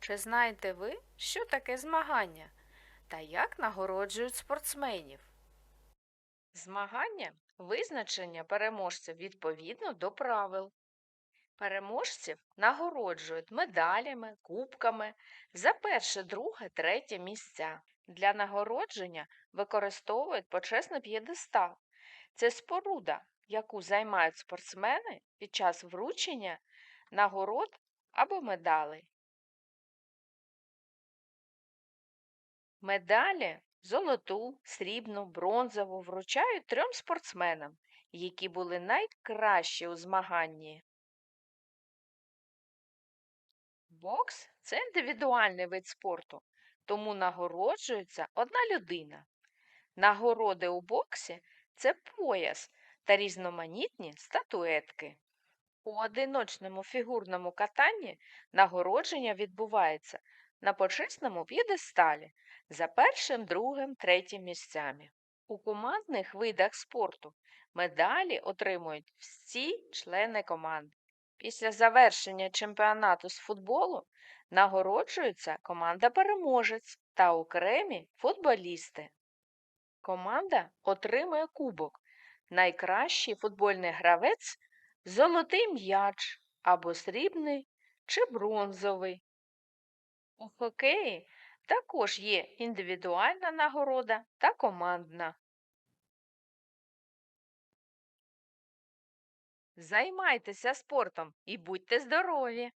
Чи знаєте ви, що таке змагання та як нагороджують спортсменів? Змагання визначення переможців відповідно до правил. Переможців нагороджують медалями, кубками за перше, друге, третє місця. Для нагородження використовують почесний п'єдестал. Це споруда, яку займають спортсмени під час вручення нагород або медалей. Медалі золоту, срібну, бронзову вручають трьом спортсменам, які були найкращі у змаганні. Бокс це індивідуальний вид спорту, тому нагороджується одна людина. Нагороди у боксі це пояс та різноманітні статуетки. У одиночному фігурному катанні нагородження відбувається на почесному п'єдесталі за першим, другим, третім місцями. У командних видах спорту медалі отримують всі члени команди. Після завершення чемпіонату з футболу нагороджується команда-переможець та окремі футболісти. Команда отримує кубок. Найкращий футбольний гравець золотий м'яч або срібний чи бронзовий. У хокеї також є індивідуальна нагорода та командна. Займайтеся спортом і будьте здорові!